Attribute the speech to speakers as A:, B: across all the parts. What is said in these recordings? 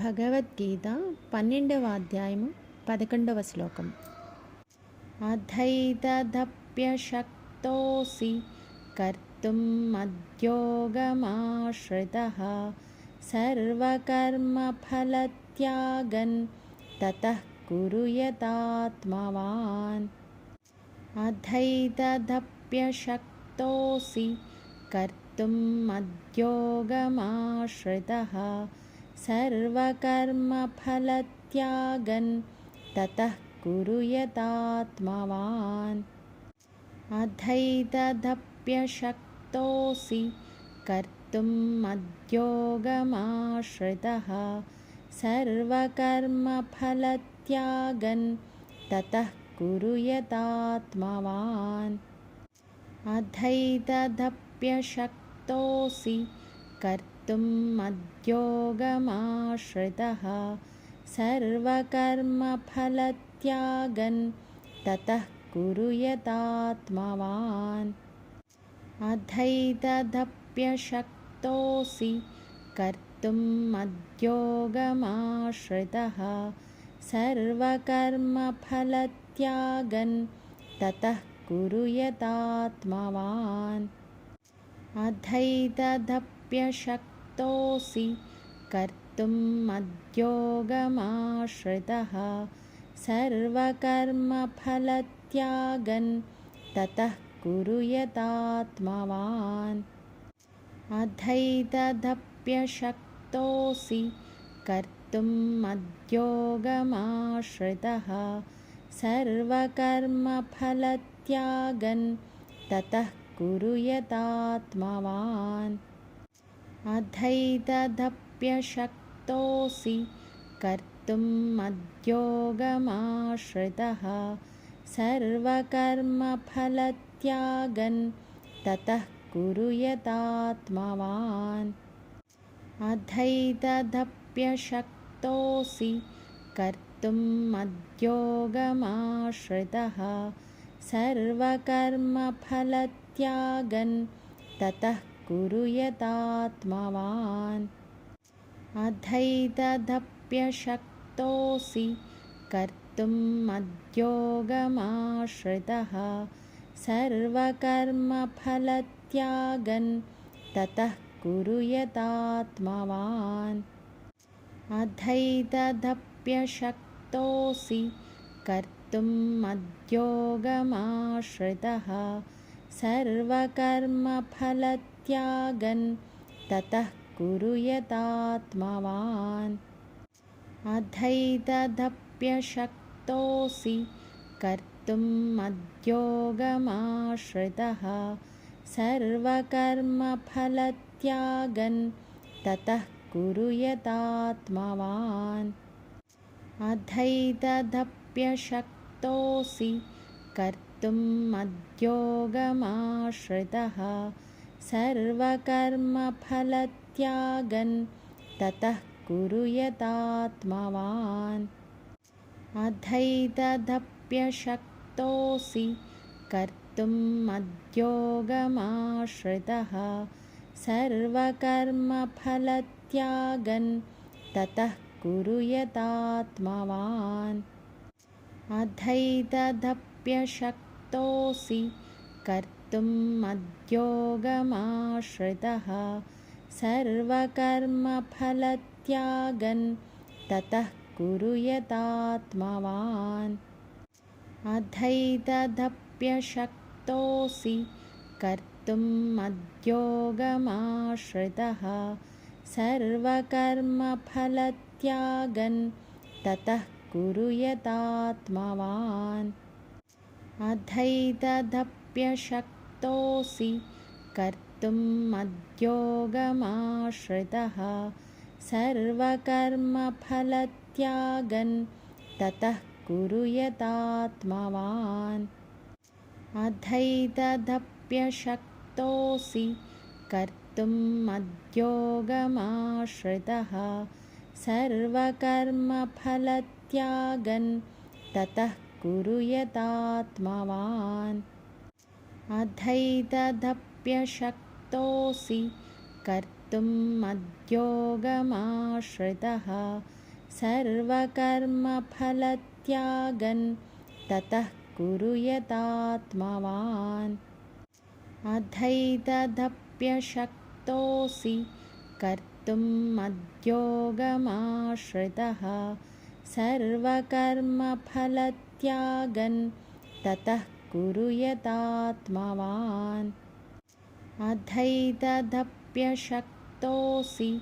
A: భగవద్గీత పన్నెండవ అధ్యాయము పదకొండవ శ్లోకం అధైతదప్యశక్తోసి కర్తుం మద్యోగమాశ్రితः సర్వకర్మఫలత్యాగన్ తతః కురు యతాత్మవాన్ అధైతదప్యశక్తోసి కర్తుం మద్యోగమాశ్రితः सर्वकर्मफलत्यागन् ततः कुरु यतात्मवान् अधैतदप्यशक्तोऽसि कर्तुं मद्योगमाश्रितः। सर्वकर्मफलत्यागन् ततः कुरु यतात्मवान् अधैतदप्यशक्तोऽसि कर्तुं मद्योगमाश्रितः। सर्वकर्मफलत्यागन् ततः कुरु यतात्मवान्। अधैतदप्यशक्तोऽसि कर्तुं मद्योगमाश्रितः। सर्वकर्मफलत्यागन् ततः कुरु यतात्मवान्। अधैतदप् प्यशक्तोऽसि कर्तुं मद्योगमाश्रितः सर्वकर्मफलत्यागन् ततः कुरु यतात्मवान् अधैतदप्यशक्तोऽसि कर्तुं मद्योगमाश्रितः सर्वकर्मफलत्यागन् ततः कुरु यतात्मवान् अधैतदप्यशक्तोऽसि कर्तुं मद्योगमाश्रितः सर्वकर्मफलत्यागन् ततः कुरु यतात्मवान् अधैतदप्यशक्तोऽसि कर्तुं मद्योगमाश्रितः सर्वकर्मफलत्यागन् ततः कुरु यतात्मवान् अधैतदप्यशक्तोऽसि कर्तुं मद्योगमाश्रितः। सर्वकर्मफलत्यागन् ततः कुरु यतात्मवान् अधैतदप्यशक्तोऽसि कर्तुं मद्योगमाश्रितः। सर्वकर्मफलत्यागन् ततः कुरु यतात्मवान् अधैतदप्यशक्तोऽसि कर्तुं मद्योगमाश्रितः। सर्वकर्मफलत्यागन् ततः कुरु यतात्मवान् अधैतदप्यशक्तोऽसि कर्तुं कर्तुं मद्योगमाश्रितः सर्वकर्मफलत्यागन् ततः कुरु यतात्मवान् अधैतदप्यशक्तोऽसि कर्तुं मद्योगमाश्रितः। सर्वकर्मफलत्यागन् ततः कुरु यतात्मवान् अधैतदप्यशक् तोऽसि कर्तुं मद्योगमाश्रितः। सर्वकर्मफलत्यागन् ततः कुरु यतात्मवान् अधैतदप्यशक्तोऽसि कर्तुं मद्योगमाश्रितः। सर्वकर्मफलत्यागन् ततः कुरु यतात्मवान् अधैतदप्यशक्तोऽसि कर्तुं मद्योगमाश्रितः सर्वकर्मफलत्यागन् ततः कुरु यतात्मवान् अधैतदप्यशक्तोऽसि कर्तुं मद्योगमाश्रितः सर्वकर्मफलत्यागन् ततः कुरु यतात्मवान् अधैतदप्यशक्तोऽसि कर्तुं कर्तुं मद्योगमाश्रितः सर्वकर्मफलत्यागन् ततः कुरु यतात्मवान् अधैतदप्यशक्तोऽसि कर्तुं मद्योगमाश्रितः सर्वकर्मफलत्यागन् ततः कुरु यतात्मवान् अधैतदप्यशक्तोऽसि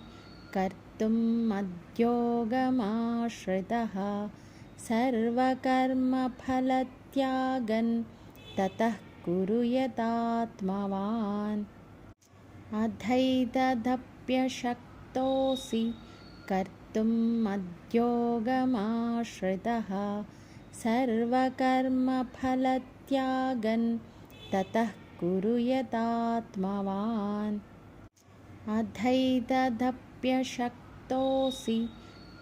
A: कर्तुं मद्योगमाश्रितः। सर्वकर्मफलत्यागन् ततः कुरु यतात्मवान् अधैतदप्यशक्तोऽसि कर्तुं मद्योगमाश्रितः। सर्वकर्मफलत्यागन् ततः कुरु यतात्मवान् अधैतदप्यशक्तोऽसि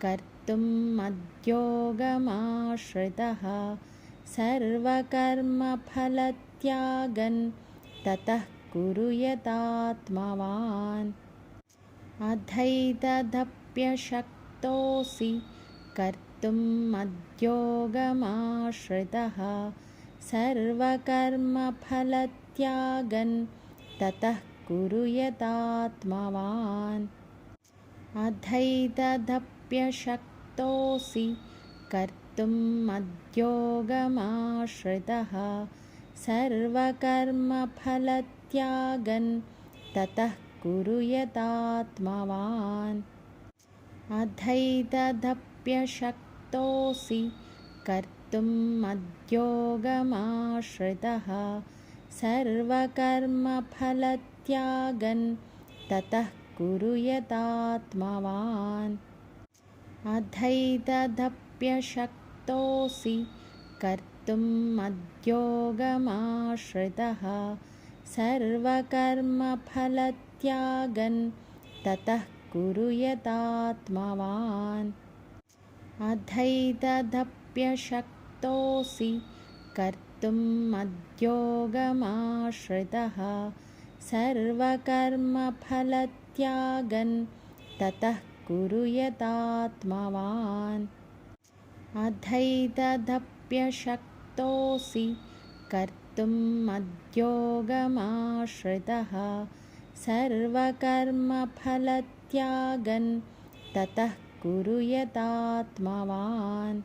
A: कर्तुं मद्योगमाश्रितः। सर्वकर्मफलत्यागन् ततः कुरु यतात्मवान् अधैतदप्यशक्तोऽसि कर्तुं मद्योगमाश्रितः सर्वकर्मफलत्यागन् ततः कुरु यतात्मवान् अधैतदप्यशक्तोऽसि कर्तुं मद्योगमाश्रितः। सर्वकर्मफलत्यागन् ततः कुरु यतात्मवान् अधैतदप्यशक्तोऽसि कर्तुं मद्योगमाश्रितः। सर्वकर्मफलत्यागन् ततः कुरु यतात्मवान्। अधैतदप्यशक्तोऽसि कर्तुं मद्योगमाश्रितः। सर्वकर्मफलत्यागन् ततः कुरु यतात्मवान् अधैतदप्यशक्तोऽसि कर्तुं मद्योगमाश्रितः सर्वकर्मफलत्यागन् ततः कुरु यतात्मवान्। अधैतदप्यशक्तोऽसि कर्तुं मद्योगमाश्रितः सर्वकर्मफलत्यागन् ततः कुरु यतात्मवान्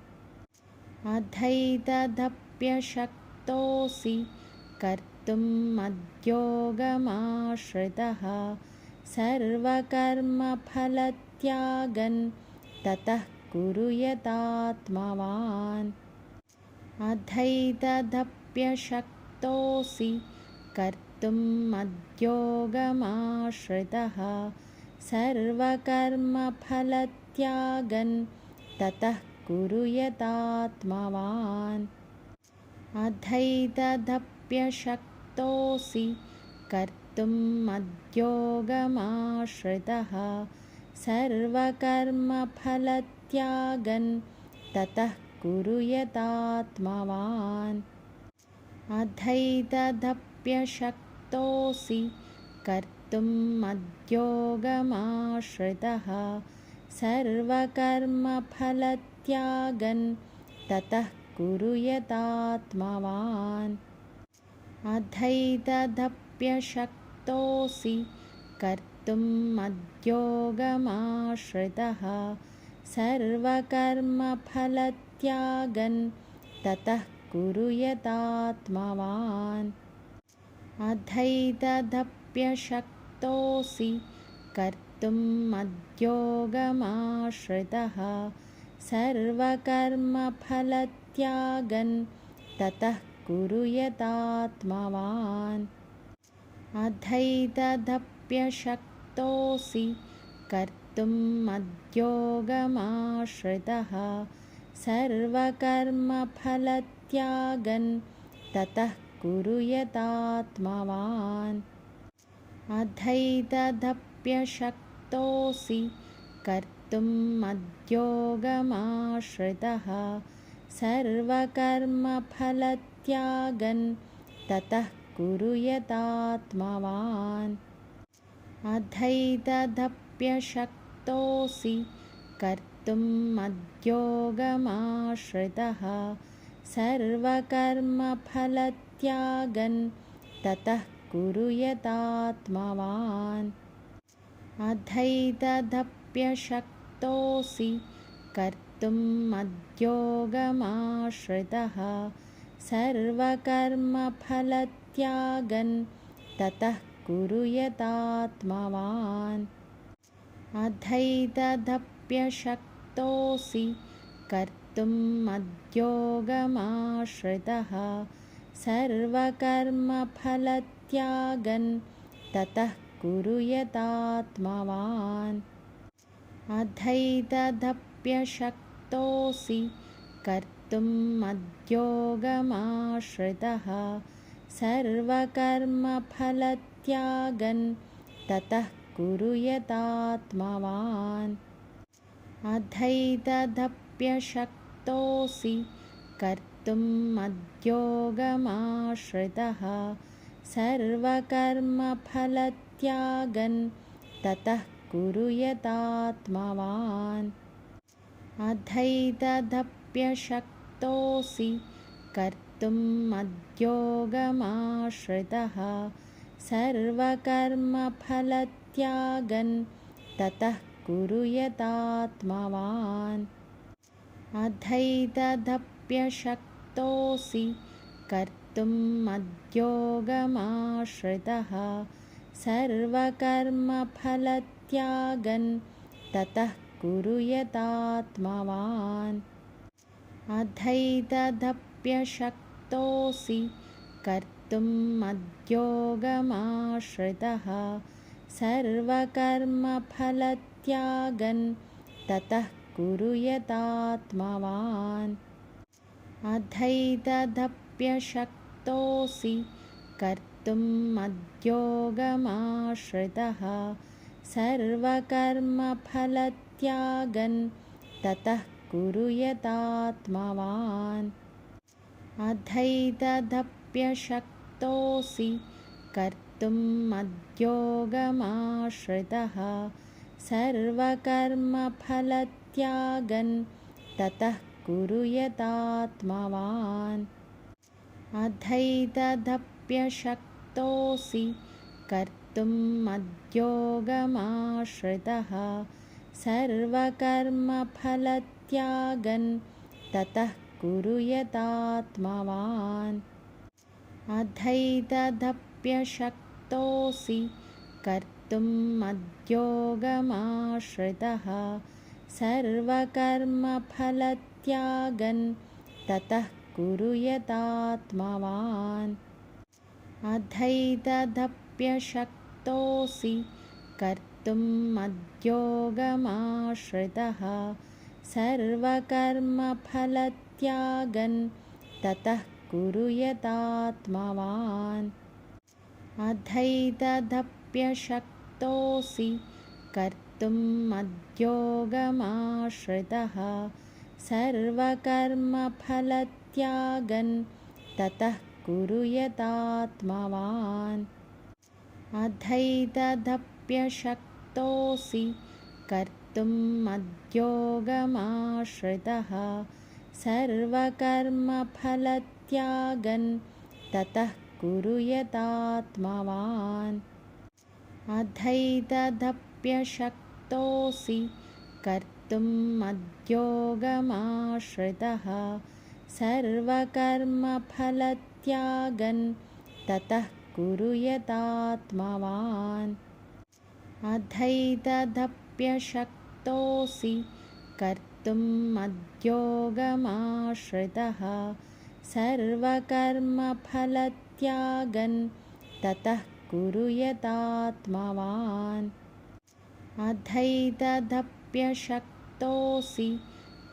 A: अधैतदप्यशक्तोऽसि कर्तुं मद्योगमाश्रितः सर्वकर्मफलत्यागन् ततः कुरु यतात्मवान् अधैतदप्यशक्तोऽसि कर्तुं मद्योगमाश्रितः सर्वकर्मफलत्यागन् ततः कुरु यतात्मवान् अधैतदप्यशक्तोऽसि कर्तुं मद्योगमाश्रितः। सर्वकर्मफलत्यागन् ततः कुरु यतात्मवान् अधैतदप्यशक्तोऽसि कर्तुं मद्योगमाश्रितः। सर्वकर्मफलत्यागन् ततः कुरु यतात्मवान् अधैतदप्यशक्तोऽसि कर्तुं मद्योगमाश्रितः। सर्वकर्मफलत्यागन् ततः कुरु यतात्मवान् अधैतदप्यशक्तोऽसि कर्तुं मद्योगमाश्रितः सर्वकर्मफलत्यागन् ततः कुरु यतात्मवान् अधैतदप्यशक्तोऽसि कर्तुं मद्योगमाश्रितः। सर्वकर्मफलत्यागन् ततः कुरु यतात्मवान् अधैतदप्यशक्तोऽसि कर्तुं मद्योगमाश्रितः सर्वकर्मफलत्यागन् ततः कुरु यतात्मवान् अधैदधप्यशक्तोऽसि कर्तुम् मद्योगमाश्रितः सर्वकर्मफलत्यागन् ततः कुरु यतात्मवान् अधैदधप्यशक्तोऽसि कर्तुम् मद्योगमाश्रितः सर्वकर्मफलत्यागन् ततः कुरु यतात्मवान् अधैदधप्यशक्तोऽसि कर्तुम् मद्योगमाश्रितः सर्वकर्मफलत्यागन् ततः कुरु यतात्मवान् अधैदधप्यशक्तोऽसि कर्तुम् मद्योगमाश्रितः सर्वकर्मफलत्यागन् ततः कुरु यतात्मवान् अधैदधप्यशक्तोऽसि कर्तुम् मद्योगमाश्रितः सर्वकर्मफलत्यागन् ततः कुरु यतात्मवान् अधैदधप्यशक्तोऽसि कर्तुम् मद्योगमाश्रितः। सर्वकर्मफलत्यागन् ततः कुरु यतात्मवान् अधैदधप्यशक्तोऽसि कर्तुम् मद्योगमाश्रितः। सर्वकर्मफलत्यागन् ततः कुरु यतात्मवान् अधैदधप्यशक्तोऽसि कर्तुम् मद्योगमाश्रितः। सर्वकर्मफलत्यागन् ततः कुरु यतात्मवान् अधैदधप्यशक्तोऽसि कर्तुम् मद्योगमाश्रितः सर्वकर्मफलत्यागन्। ततः कुरु यतात्मवान् अधैदधप्यशक्तोऽसि कर्तुम् मद्योगमाश्रितः। सर्वकर्मफलत्यागन्। ततः कुरु यतात्मवान् अधैदधप्यशक्तोऽसि कर्तुम् मद्योगमाश्रितः। सर्वकर्मफलत्यागन् ततः कुरु यतात्मवान्। अधैदधप्यशक्तोऽसि कर्तुम् मद्योगमाश्रितः। सर्वकर्मफलत्यागन् ततः कुरु यतात्मवान् अधैदधप्यशक्तोऽसि कर्तुम् मद्योगमाश्रितः। सर्वकर्मफलत्यागन् ततः कुरु यतात्मवान्। अधैदधप्यशक्तोऽसि कर्तुम् मद्योगमाश्रितः। सर्वकर्मफलत्यागन् ततः कुरु यतात्मवान् अधैदधप्यशक्तोऽसि कर्तुम् मद्योगमाश्रितः सर्वकर्मफलत्यागन् ततः कुरु यतात्मवान् अधैदधप्यशक्तोऽसि कर्तुम् मद्योगमाश्रितः सर्वकर्मफलत्यागन् ततः कुरु यतात्मवान् अधैदधप्यशक्तोऽसि कर्तुम् मद्योगमाश्रितः। सर्वकर्मफलत्यागन् ततः कुरु यतात्मवान् अधैदधप्यशक्तोऽसि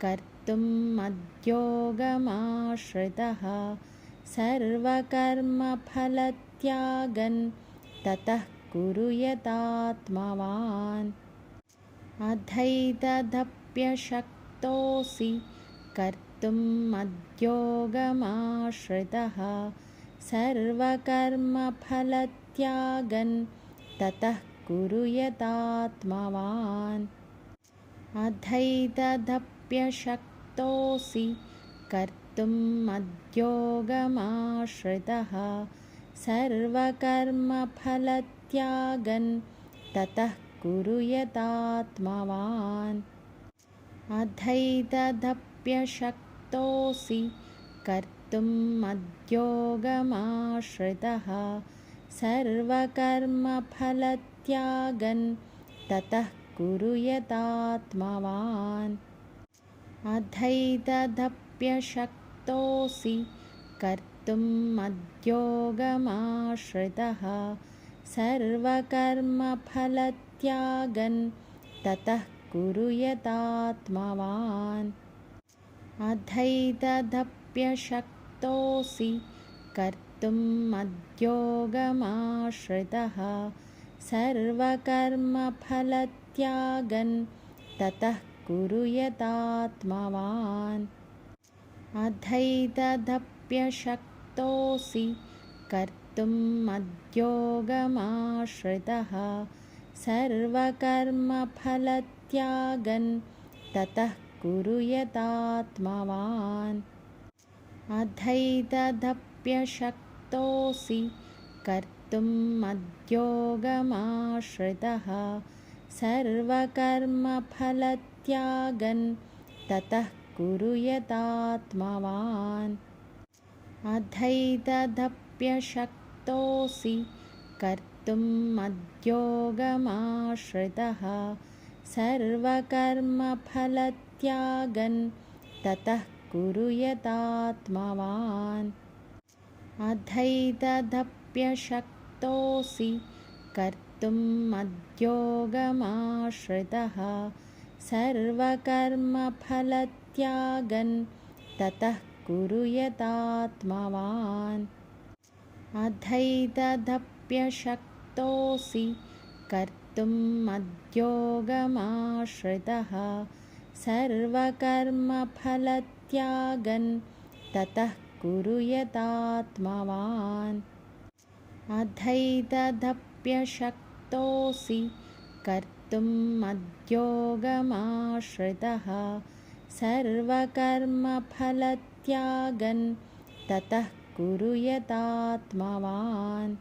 A: कर्तुम् मद्योगमाश्रितः। सर्वकर्मफलत्यागन् ततः कुरु यतात्मवान् अधैदधप्यशक्तोऽसि कर्तुम् मद्योगमाश्रितः। सर्वकर्मफलत्यागन् ततः कुरु यतात्मवान् अधैतदप्यशक्तोऽसि कर्तुम् मद्योगमाश्रितः सर्वकर्मफलत्यागन् ततः कुरु यतात्मवान् अधैतदप्यशक्तोऽसि कर्तुम् मद्योगमाश्रितः। सर्वकर्मफलत्यागन् ततः कुरु यतात्मवान् अधैतदप्यशक्तोऽसि कर्तुम् मद्योगमाश्रितः सर्वकर्मफलत्यागन् ततः कुरु यतात्मवान्। अधैतदप्यशक्तोऽसि कर्तुम् मद्योगमाश्रितः सर्वकर्मफलत्यागन् ततः कुरु यतात्मवान् अधैतदप्यशक्तोऽसि कर्तुम् मद्योगमाश्रितः सर्वकर्मफलत्यागन् ततः कुरु यतात्मवान् अधैतदप्यशक्तोऽसि कर्तुम् मद्योगमाश्रितः सर्वकर्मफलत्यागन् ततः कुरु यतात्मवान् अधैतदप्यशक्तोऽसि कर्तुम् मद्योगमाश्रितः सर्वकर्मफलत्यागन् ततः कुरु यतात्मवान् अधैतदप्यशक्तोऽसि कर्तुम् मद्योगमाश्रितः सर्वकर्मफलत्यागन् ततः कुरु यतात्मवान् अधैतदप्यशक्तोऽसि कर्तुम् मद्योगमाश्रितः। सर्वकर्मफलत्यागन् ततः कुरु यतात्मवान् अधैतदप्यशक्तोऽसि कर्तुम् मद्योगमाश्रितः। सर्वकर्मफलत्यागन् ततः कुरु यतात्मवान्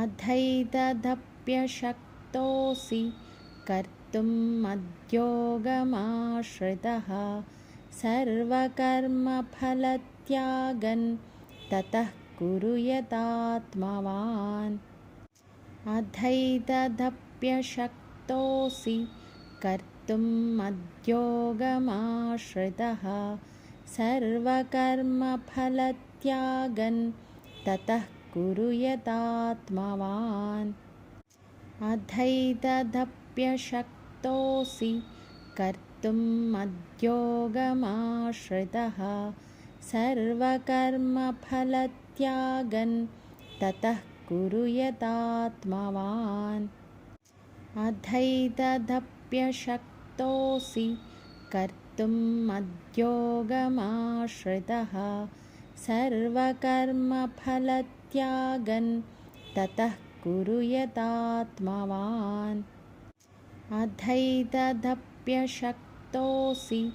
A: अधैतदप्यशक्तोऽसि कर्तुम् मद्योगमाश्रितः। सर्वकर्मफलत्यागन् ततः कुरु यतात्मवान् अधैतदप्यशक्तोऽसि कर्तुम् मद्योगमाश्रितः सर्वकर्मफलत्यागन् ततः कुरु यतात्मवान् अधैतदप्यशक्तोऽसि कर्तुम् मद्योगमाश्रितः। सर्वकर्मफलत्यागन् ततः कुरु यतात्मवान् अधैतदप्यशक्तोऽसि कर्तुम् मद्योगमाश्रितः। सर्वकर्मफलत्यागन् ततः कुरु यतात्मवान्। अधैतदप्यशक्तोऽसि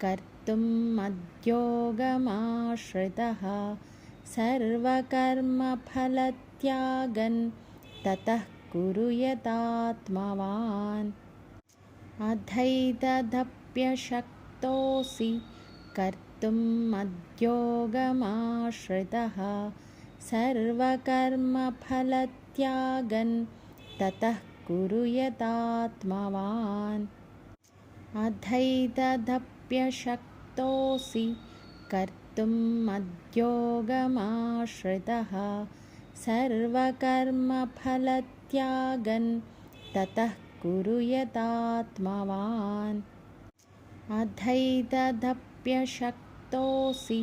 A: कर्तुम् मद्योगमाश्रितः। सर्वकर्मफलत्यागन् ततः कुरु यतात्मवान् अधैतदप्यशक्तोऽसि कर्तुम् मद्योगमाश्रितः सर्वकर्मफलत्यागन् ततः कुरु यतात्मवान् अधैतदप्यशक्तोऽसि कर्तुम् मद्योगमाश्रितः सर्वकर्मफलत्यागन् ततः कुरु यतात्मवान् अधैतदप्यशक्तोऽसि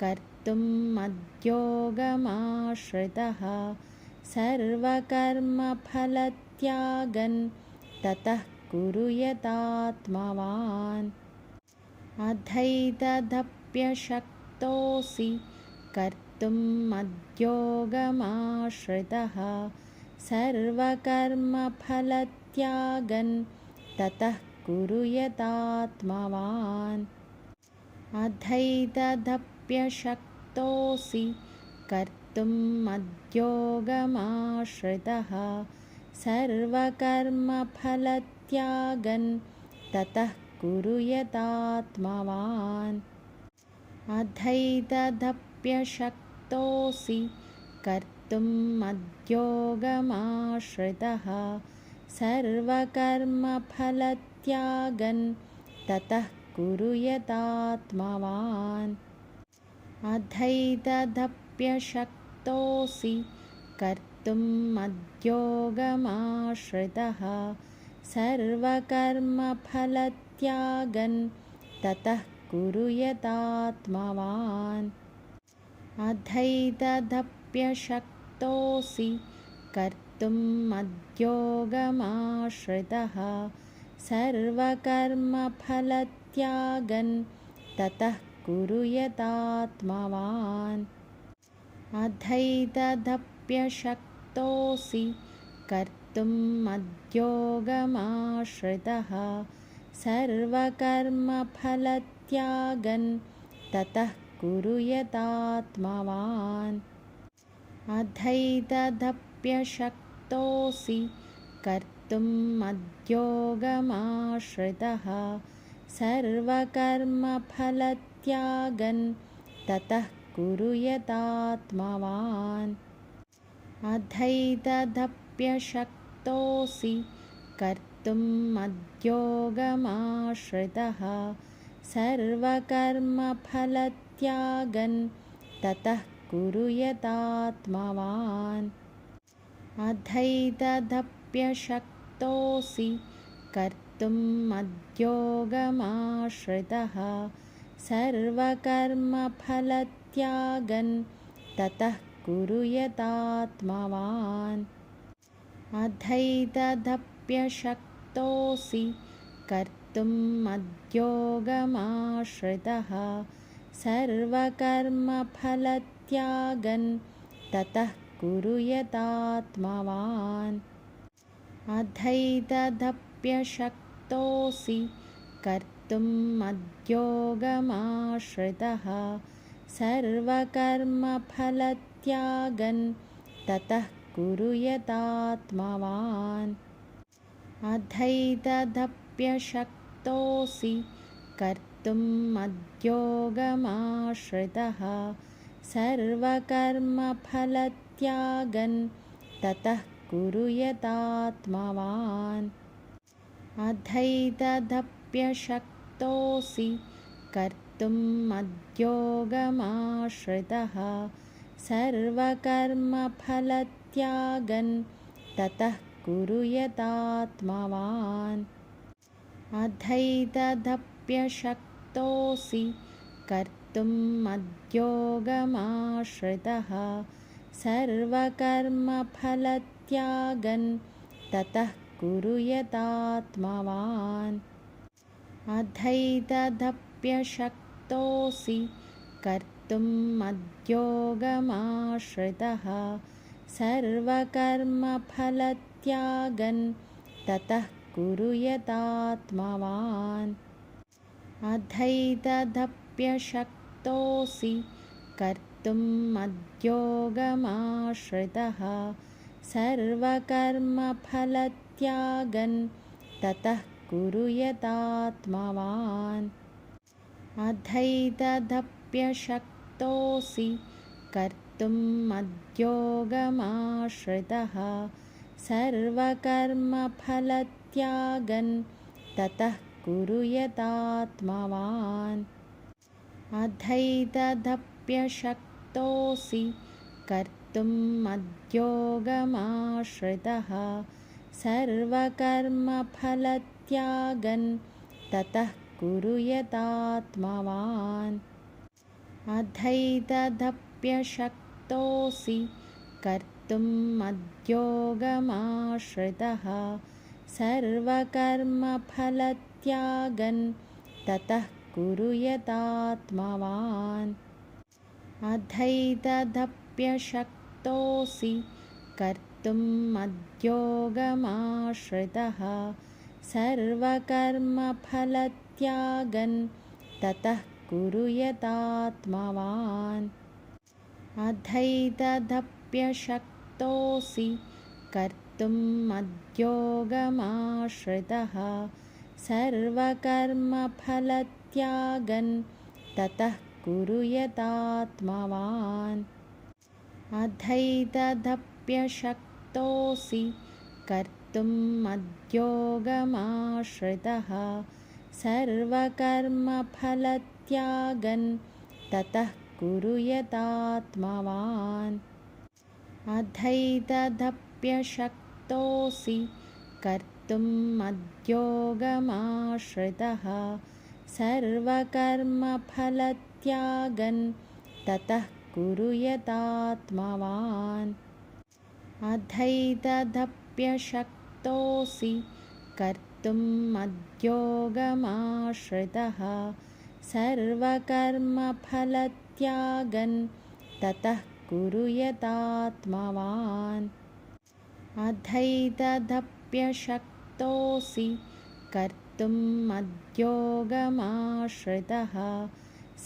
A: कर्तुम् मद्योगमाश्रितः सर्वकर्मफलत्यागन् ततः कुरु यतात्मवान् अधैतदप्यशक्तोऽसि कर्तुम् मद्योगमाश्रितः सर्वकर्मफलत्यागन् ततः कुरु यतात्मवान् अधैतदप्यशक्तोऽसि कर्तुं मद्योगमाश्रितः। सर्वकर्मफलत्यागन् ततः कुरु यतात्मवान् अधैतदप्यशक्तोऽसि कर्तुं मद्योगमाश्रितः। सर्वकर्मफलत्यागन् ततः कुरु यतात्मवान् अधैतदप्यशक्तोऽसि कर्तुं मद्योगमाश्रितः। सर्वकर्मफलत्यागन् ततः कुरु यतात्मवान् अधैतदप्यशक्तोऽसि कर्तुं मद्योगमाश्रितः सर्वकर्मफलत्यागन् ततः कुरु यतात्मवान् अधैतदप्यशक्तोऽसि कर्तुं मद्योगमाश्रितः। सर्वकर्मफलत्यागन् ततः कुरु यतात्मवान् अधैतदप्यशक्तोऽसि कर्तुं मद्योगमाश्रितः। सर्वकर्मफलत्यागन् ततः कुरु यतात्मवान्। अधैतदप्यशक्तोऽसि कर्तुं मद्योगमाश्रितः। सर्वकर्मफलत्यागन् ततः कुरु यतात्मवान् अधैतदप्यशक्तोऽसि कर्तुं मद्योगमाश्रितः सर्वकर्मफलत्यागन् ततः कुरु यतात्मवान्। अधैतदप्यशक्तोऽसि कर्तुं मद्योगमाश्रितः सर्वकर्मफलत्यागन् ततः कुरु यतात्मवान् अधैतदप्यशक्तोऽसि कर्तुं मद्योगमाश्रितः सर्वकर्मफलत्यागन् ततः कुरु यतात्मवान् अधैतदप्यशक्तोऽसि कर्तुं मद्योगमाश्रितः सर्वकर्मफलत्यागन् ततः कुरु यतात्मवान् अधैतदप्यशक्तोऽसि कर्तुं मद्योगमाश्रितः। सर्वकर्मफलत्यागन् ततः कुरु यतात्मवान् अधैतदप्यशक्तोऽसि कर्तुं मद्योगमाश्रितः। सर्वकर्मफलत्यागन् ततः कुरु यतात्मवान् अधैतदप्यशक्तोऽसि कर्तुं मद्योगमाश्रितः। सर्वकर्मफलत्यागन् ततः कुरु यतात्मवान् अधैतदप्यशक्तोऽसि कर्तुं मद्योगमाश्रितः सर्वकर्मफलत्यागन् ततः कुरु यतात्मवान् अधैतदप्यशक्तोऽसि कर्तुं मद्योगमाश्रितः। सर्वकर्मफलत्यागन् ततः कुरु यतात्मवान् अधैतदप्यशक्तोऽसि कर्तुं मद्योगमाश्रितः सर्वकर्मफलत्यागन् ततः कुरु यतात्मवान् अधैतदप्यशक्तोऽसि कर्तुं मद्योगमाश्रितः सर्वकर्मफलत्यागन् ततः कुरु यतात्मवान् अधैतदप्यशक्तोऽसि कर्तुं कर्तुं मद्योगमाश्रितः सर्वकर्मफलत्यागन् ततः कुरु यतात्मवान्। अधैदधप्यशक्तोऽसि कर्तुं मद्योगमाश्रितः सर्वकर्मफलत्यागन् ततः कुरु यतात्मवान् अधैदधप्यशक्तोऽसि कर्तुं मद्योगमाश्रितः सर्वकर्मफलत्यागन् ततः कुरु यतात्मवान् अधैदधप्यशक्तोऽसि कर्तुं मद्योगमाश्रितः सर्वकर्मफलत्यागन् ततः कुरु यतात्मवान् अधैदधप्यशक्तोऽसि कर्तुं मद्योगमाश्रितः। सर्वकर्मफलत्यागन् ततः कुरु यतात्मवान् अधैदधप्यशक्तोऽसि कर्तुं मद्योगमाश्रितः।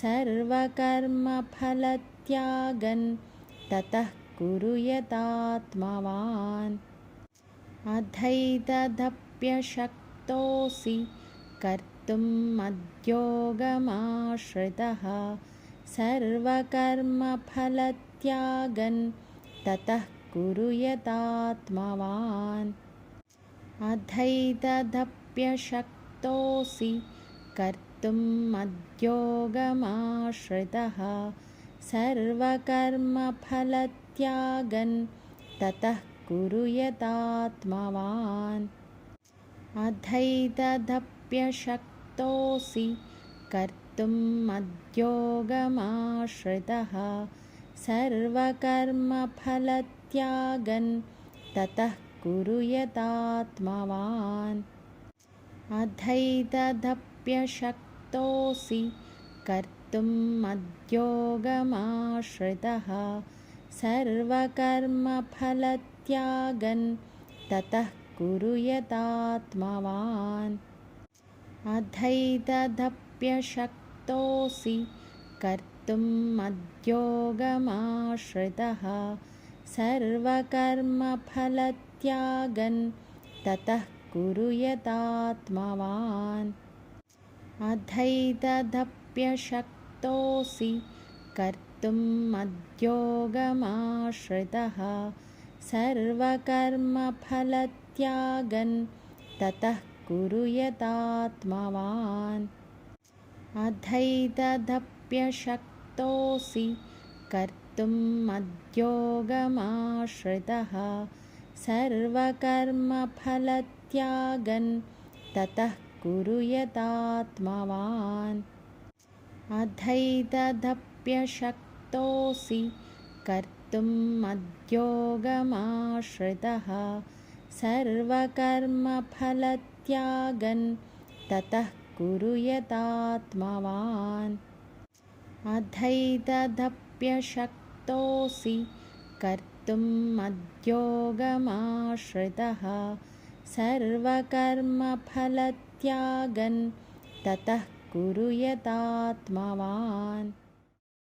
A: सर्वकर्मफलत्यागन् ततः कुरु यतात्मवान् अधैदधप्यशक्तोऽसि कर्तुं मद्योगमाश्रितः। सर्वकर्मफलत्यागन् ततः कुरु यतात्मवान् अधैदधप्यशक्तोऽसि कर्तुं मद्योगमाश्रितः सर्वकर्मफलत्यागन् ततः कुरु यतात्मवान् अधैदधप्यशक्तोऽसि कर्तुं मद्योगमाश्रितः। सर्वकर्मफलत्यागन् ततः कुरु यतात्मवान् अधैदधप्यशक्तोऽसि कर्तुं मद्योगमाश्रितः। सर्वकर्मफलत्यागन् ततः कुरु यतात्मवान्। अधैदधप्यशक्तोऽसि कर्तुं मद्योगमाश्रितः। सर्वकर्मफलत्यागन् ततः कुरु यतात्मवान् अधैदधप्यशक्तोऽसि कर्तुं मद्योगमाश्रितः सर्वकर्मफलत्यागन् ततः कुरु यतात्मवान् अधैदधप्यशक्तोऽसि कर्तुं मद्योगमाश्रितः सर्वकर्मफलत्यागन् ततः कुरु यतात्मवान् अधैदधप्यशक्तोऽसि कर्तुं मद्योगमाश्रितः सर्वकर्मफलत्यागन् ततः कुरु यतात्मवान् अधैदधप्यशक्तोऽसि कर्तुं मद्योगमाश्रितः सर्वकर्मफलत्यागन् ततः कुरु यतात्मवान्